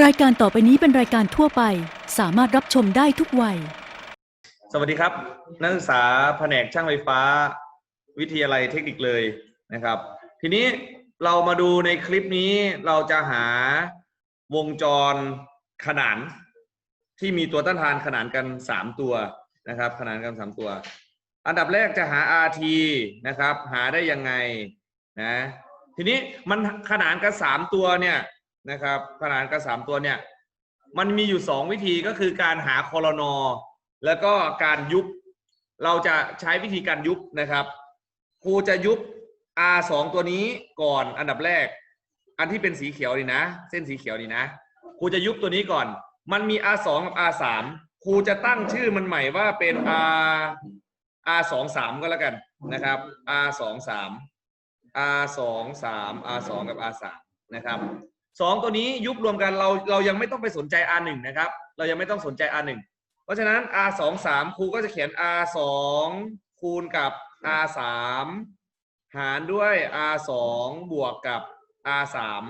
รายการต่อไปนี้เป็นรายการทั่วไป สามารถรับชมได้ทุกวัย สวัสดีครับ นักศึกษาแผนกช่างไฟฟ้า วิทยาลัยเทคนิคเลยนะครับ ทีนี้เรามาดูในคลิปนี้เราจะหาวงจรขนานที่มีตัวต้านทานขนานกัน 3 ตัวนะครับ ขนานกัน 3 ตัว อันดับแรกจะหา RT นะครับ หาได้ยังไงนะทีนี้มันขนานกัน 3 ตัวเนี่ย นะครับขนานกัน3ตัวเนี่ยมันมีอยู่2วิธีก็คือการหาคอรนอแล้วก็การยุบ เราจะใช้วิธีการยุบนะครับครูจะยุบ R สองตัวนี้ก่อนอันดับแรก อันที่เป็นสีเขียวนี่นะ เส้นสีเขียวนี่นะครูจะยุบตัวนี้ก่อน มันมี R สองกับ R สามครูจะตั้งชื่อมันใหม่ว่าเป็น R R สองสามก็แล้วกันนะครับ R สองสาม R สองสาม R สองกับ R สามนะครับ สองตัวนี้ยุบรวมกันเราเรายังไม่ต้องไปสนใจ R หนึ่งนะครับ เรายังไม่ต้องสนใจ R หนึ่งเพราะฉะนั้น R สองสามครูก็จะเขียน R สองคูณกับ R สามหารด้วย R สองบวกกับ R สาม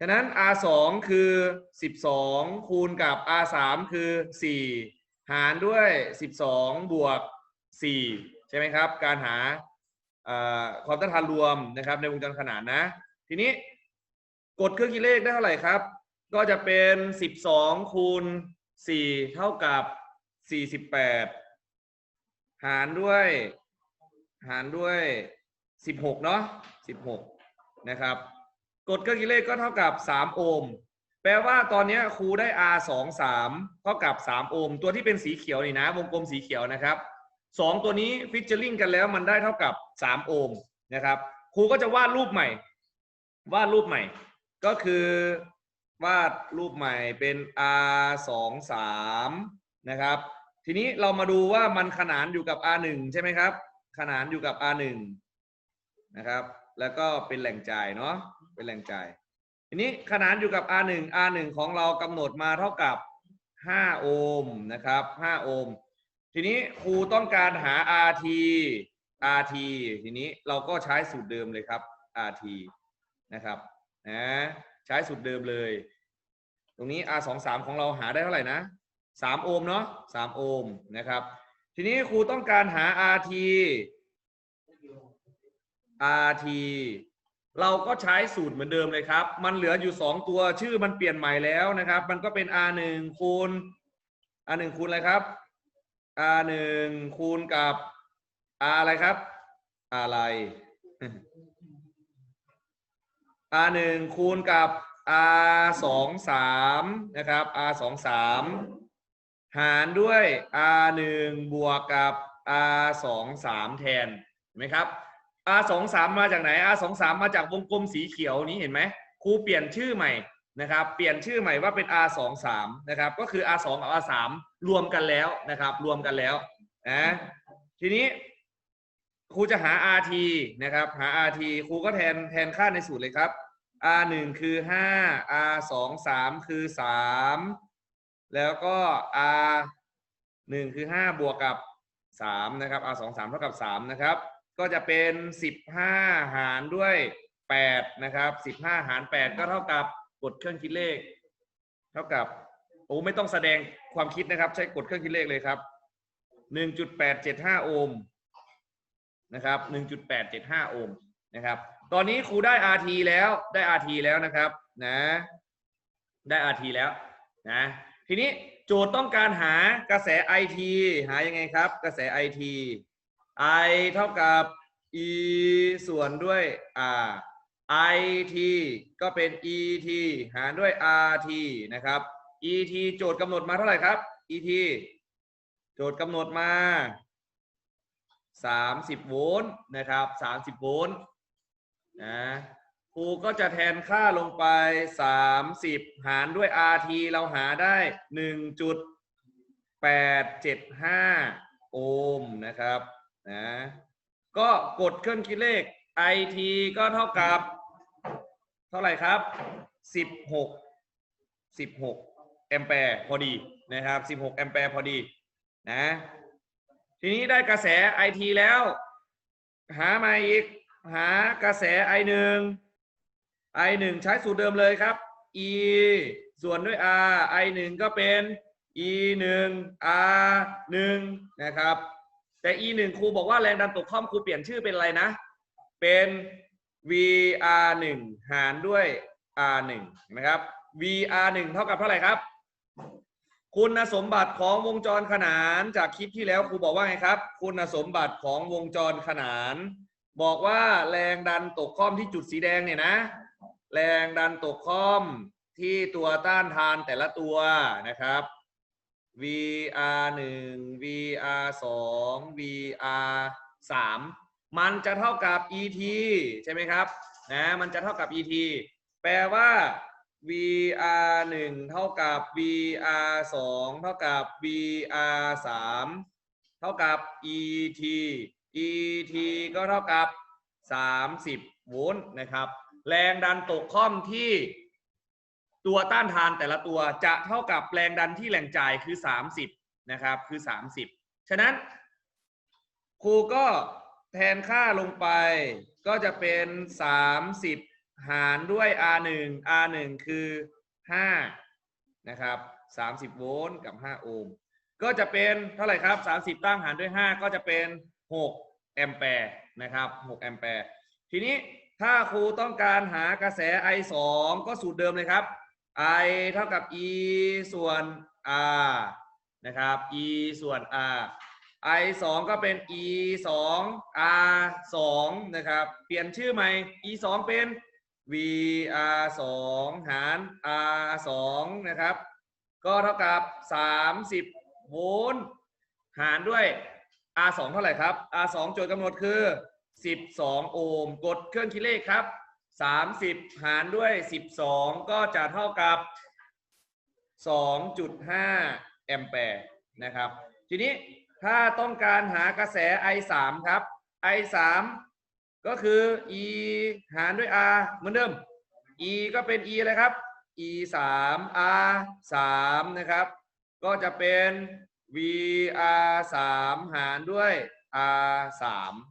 ฉะนั้น R สองคือสิบสองคูณกับ R สามคือสี่หารด้วยสิบสองบวกสี่ใช่ไหมครับ การหาความต้านทานรวมนะครับในวงจรขนานนะ ทีนี้ กดเครื่องคิดเลขได้เท่าไหร่ครับ ก็จะเป็นสิบสองคูณสี่เท่ากับสี่สิบแปดหารด้วย หารด้วยสิบหกเนาะสิบหกนะครับ กดเครื่องคิดเลขก็เท่ากับสามโอห์มแปลว่าตอนนี้ครูได้ R สองสามเท่ากับสามโอห์มตัวที่เป็นสีเขียวนี่นะ วงกลมสีเขียวนะครับสองตัวนี้ฟิชเชอร์ลิงกันแล้วมันได้เท่ากับสามโอห์มนะครับ ครูก็จะวาดรูปใหม่ วาดรูปใหม่ ก็คือวาดรูปใหม่เป็น R สองสามนะครับ ทีนี้เรามาดูว่ามันขนานอยู่กับ R หนึ่งใช่ไหมครับ ขนานอยู่กับ R หนึ่งนะครับ แล้วก็เป็นแหล่งจ่ายเนาะ เป็นแหล่งจ่าย ทีนี้ขนานอยู่กับ R หนึ่ง R หนึ่งของเรากำหนดมาเท่ากับ 5 โอห์มนะครับ5โอห์ม ทีนี้ครูต้องการหา RT RT ทีนี้เราก็ใช้สูตรเดิมเลยครับ RT นะครับ นะใช้สูตรเดิมเลย ตรงนี้ R สองสามของเราหาได้เท่าไหร่นะสามโอห์มเนาะสามโอห์มนะครับ ทีนี้ครูต้องการหา RT RT เราก็ใช้สูตรเหมือนเดิมเลยครับ มันเหลืออยู่สองตัวชื่อมันเปลี่ยนใหม่แล้วนะครับ มันก็เป็น R หนึ่งคูณ R หนึ่งคูณอะไรครับ R หนึ่งคูณกับ R อะไรครับ อะไร R หนึ่งคูณกับ R สองสามนะครับ R สองสามหารด้วย R หนึ่งบวกกับ R สองสามแทนเห็นไหมครับ R สองสามมาจากไหน R สองสามมาจากวงกลมสีเขียวนี้เห็นไหมครูเปลี่ยนชื่อใหม่นะครับเปลี่ยนชื่อใหม่ว่าเป็น R สองสามนะครับก็คือ R สองกับ R สามรวมกันแล้วนะครับรวมกันแล้วนะทีนี้ครูจะหา RT นะครับหา RT ครูก็แทนแทนค่าในสูตรเลยครับ R หนึ่งคือห้า R สองสามคือสามแล้วก็ R หนึ่งคือห้าบวกกับสามนะครับ R สองสามเท่ากับสามนะครับ ก็จะเป็นสิบห้าหารด้วยแปดนะครับสิบห้าหารแปดก็เท่ากับกดเครื่องคิดเลข เท่ากับโอ้ไม่ต้องแสดงความคิดนะครับ ใช้กดเครื่องคิดเลขเลยครับหนึ่งจุดแปดเจ็ดห้าโอห์มนะครับ1.875โอห์มนะครับ ตอนนี้ครูได้ RT แล้วได้ RT แล้วนะครับนะได้ RT แล้วนะทีนี้โจทย์ต้องการหากระแส IT หายังไงครับ กระแส IT I เท่ากับ E ส่วนด้วย R IT ก็เป็น ET หารด้วย RT นะครับ ET โจทย์กำหนดมาเท่าไหร่ครับ ET โจทย์กำหนดมาสามสิบโวลต์นะครับสามสิบโวลต์ นะครูก็จะแทนค่าลงไปสามสิบหารด้วย RT เราหาได้หนึ่งจุดแปดเจ็ดห้าโอห์มนะครับนะก็กดเครื่องคิดเลข IT ก็เท่ากับ เท่าไหร่ครับสิบหกสิบหกแอมแปร์พอดีนะครับสิบหกแอมแปร์พอดีนะทีนี้ได้กระแสไอทีแล้ว หามาอีก หากระแสไอหนึ่งไอหนึ่งใช้สูตรเดิมเลยครับ e ส่วนด้วย r i หนึ่งก็เป็น e หนึ่ง r หนึ่งนะครับ แต่ e หนึ่งครูบอกว่าแรงดันตกข้อมครูเปลี่ยนชื่อเป็นอะไรนะ เป็น vr หนึ่งหารด้วย r หนึ่งนะครับ vr หนึ่งเท่ากับเท่าไหร่ครับ คุณสมบัติของวงจรขนานจากคลิปที่แล้วครูบอกว่าไงครับ คุณสมบัติของวงจรขนาน บอกว่าแรงดันตกข้อมที่จุดสีแดงเนี่ยนะ แรงดันตกข้อมที่ตัวต้านทานแต่ละตัวนะครับ VR 1 VR 2 VR 3มันจะเท่ากับ ET ใช่ไหมครับนะมันจะเท่ากับ ET แปลว่า VR 1เท่ากับ VR 2เท่ากับ VR 3เท่ากับ ET ET ก็เท่ากับ 30 โวลต์นะครับ แรงดันตกข้อมที่ตัวต้านทานแต่ละตัวจะเท่ากับแรงดันที่แหล่งจ่ายคือ 30 นะครับคือ 30 ฉะนั้น ครูก็แทนค่าลงไปก็จะเป็น 30 หารด้วย R1 R1 คือ 5 นะครับ 30 โวลต์กับ 5 โอห์มก็จะเป็นเท่าไหร่ครับ 30 ตั้งหารด้วย 5 ก็จะเป็น 6 แอมแปร์นะครับ6แอมแปร์ทีนี้ถ้าครูต้องการหากระแส I 2ก็สูตรเดิมเลยครับ I เท่ากับ E ส่วน R นะครับ E ส่วน R I 2ก็เป็น E 2 R 2นะครับเปลี่ยนชื่อใหม่ E 2เป็น VR 2หาร R 2นะครับ ก็เท่ากับ 30 โวลต์หารด้วย R 2 เท่าไหร่ครับ R 2 โจทย์กำหนดคือ 12 โอห์มกดเครื่องคิดเลขครับ 30 หารด้วย 12 ก็จะเท่ากับ 2.5 แอมแปร์นะครับ ทีนี้ถ้าต้องการหากระแส I 3 ครับ I 3 ก็คือ E หารด้วย R เหมือนเดิม E ก็เป็น E อะไรครับ E 3 R 3นะครับ ก็จะเป็น VR 3 หารด้วย R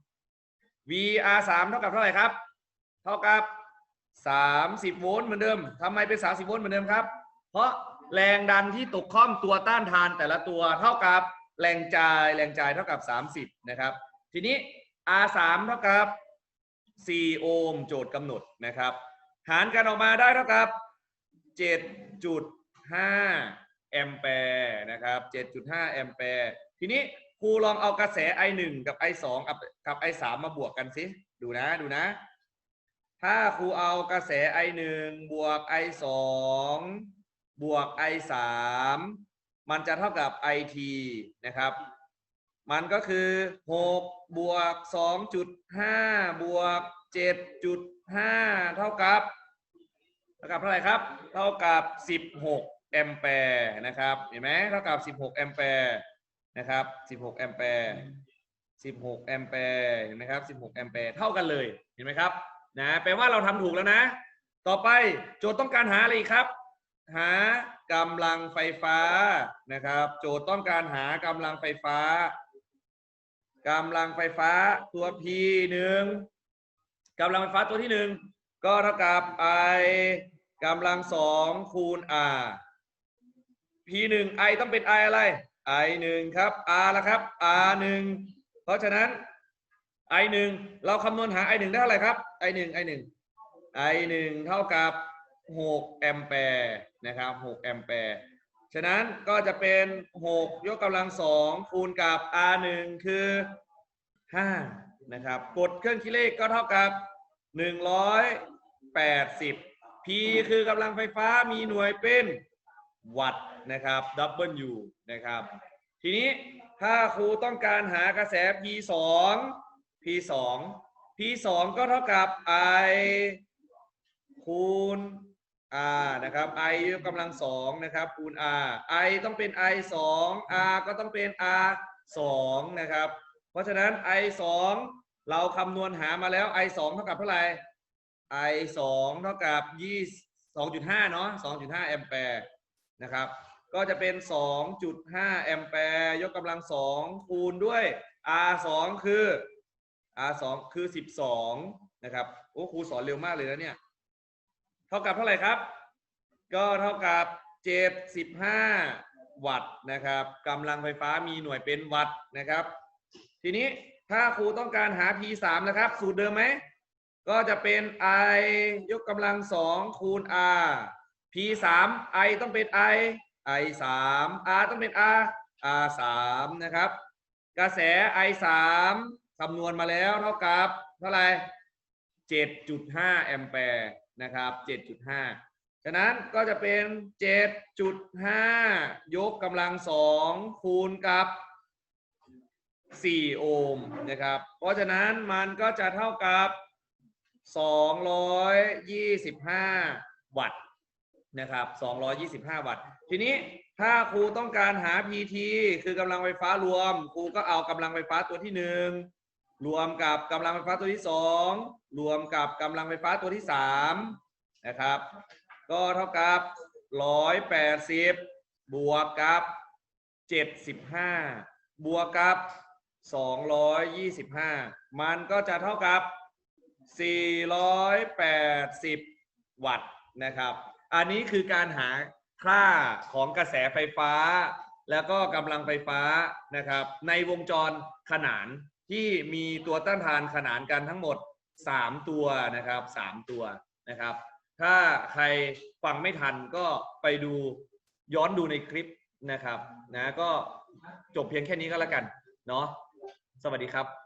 3 VR 3เท่ากับเท่าไหร่ครับ เท่ากับ 30 โวลต์เหมือนเดิมทำไมเป็น 30 โวลต์เหมือนเดิมครับ เพราะแรงดันที่ตกข้อมตัวต้านทานแต่ละตัวเท่ากับแรงจ่ายแรงจ่ายเท่ากับ 30 นะครับ ทีนี้ R 3เท่ากับ 4 โอห์มโจทย์กำหนดนะครับ หารกันออกมาได้เท่ากับ 7.5 แอมแปร์นะครับ 7.5 แอมแปร์ ทีนี้ครูลองเอากระแส I1 กับ I2 กับกับ I3 มาบวกกันสิ ดูนะ ดูนะ ถ้าครูเอากระแส I1 บวก I2 บวก I3 มันจะเท่ากับ IT นะครับ มันก็คือ 6 บวก 2.5 บวก 7.5 เท่ากับ เท่ากับเท่าไหร่ครับ เท่ากับ 16 แอมแปร์นะครับเห็นไหมเท่ากับ 16 แอมแปร์นะครับ 16 แอมแปร์16 แอมแปร์เห็นไหมครับ 16 แอมแปร์เท่ากันเลยเห็นไหมครับนะแปลว่าเราทำถูกแล้วนะ ต่อไปโจทย์ต้องการหาอะไรครับ หากำลังไฟฟ้านะครับ โจทย์ต้องการหากำลังไฟฟ้ากำลังไฟฟ้าตัว P หนึ่งกำลังไฟฟ้าตัวที่หนึ่งก็เท่ากับ I กำลังสองคูณ R P หนึ่ง I ต้องเป็น I อะไร I หนึ่งครับ R ละครับ R หนึ่งเพราะฉะนั้น I หนึ่งเราคำนวณหา I หนึ่งได้เท่าไหร่ครับ I หนึ่ง I หนึ่ง I หนึ่งเท่ากับ6แอมแปร์นะครับ6แอมแปร์ฉะนั้นก็จะเป็น 6 ยกกำลังสองคูณกับ R 1คือ 5 นะครับ กดเครื่องคิดเลขก็เท่ากับ 180 P คือกำลังไฟฟ้ามีหน่วยเป็น วัตต์นะครับ W นะครับ ทีนี้ถ้าครูต้องการหากระแส P 2 P 2 P 2ก็เท่ากับ I คูณ r นะครับ i ยกกำลังสองนะครับ คูณ r i ต้องเป็น i สอง r ก็ต้องเป็น r สองนะครับ เพราะฉะนั้น i สองเราคำนวณหามาแล้ว i สองเท่ากับเท่าไหร่ i สองเท่ากับยี่สองจุดห้าเนาะสองจุดห้าแอมแปร์ นะครับ ก็จะเป็นสองจุดห้าแอมแปร์ยกกำลังสองคูณด้วย r สองคือ r สองคือสิบสองนะครับ โอ้ครูสอนเร็วมากเลยนะเนี่ย เท่ากับเท่าไหร่ครับ ก็เท่ากับ 75 วัตต์นะครับกำลังไฟฟ้ามีหน่วยเป็นวัตต์นะครับ ทีนี้ถ้าครูต้องการหา P3 นะครับ สูตรเดิมไหม ก็จะเป็น I ยกกำลังสองคูณ R P3 I ต้องเป็น I I 3 R ต้องเป็น R R 3นะครับ กระแส I 3คำนวณมาแล้วเท่ากับ เท่าไหร่7.5แอมแปร์นะครับ7.5ฉะนั้นก็จะเป็น 7.5 ยกกำลังสองคูณกับ 4 โอห์มนะครับ เพราะฉะนั้นมันก็จะเท่ากับ 225 วัตต์ นะครับ225 วัตต์ ทีนี้ถ้าครูต้องการหา PT คือกำลังไฟฟ้ารวม ครูก็เอากำลังไฟฟ้าตัวที่หนึ่งรวมกับกำลังไฟฟ้าตัวที่สองรวมกับกำลังไฟฟ้าตัวที่สามนะครับ ก็เท่ากับ 180 บวกกับ 75 บวกกับ 225 มันก็จะเท่ากับ 480 วัตต์นะครับ อันนี้คือการหาค่าของกระแสไฟฟ้า แล้วก็กำลังไฟฟ้านะครับ ในวงจรขนานที่มีตัวต้านทานขนานกันทั้งหมด 3 ตัวนะครับ 3 ตัวนะครับ ถ้าใครฟังไม่ทันก็ไปดูย้อนดูในคลิปนะครับนะก็จบเพียงแค่นี้ก็แล้วกันเนาะสวัสดีครับ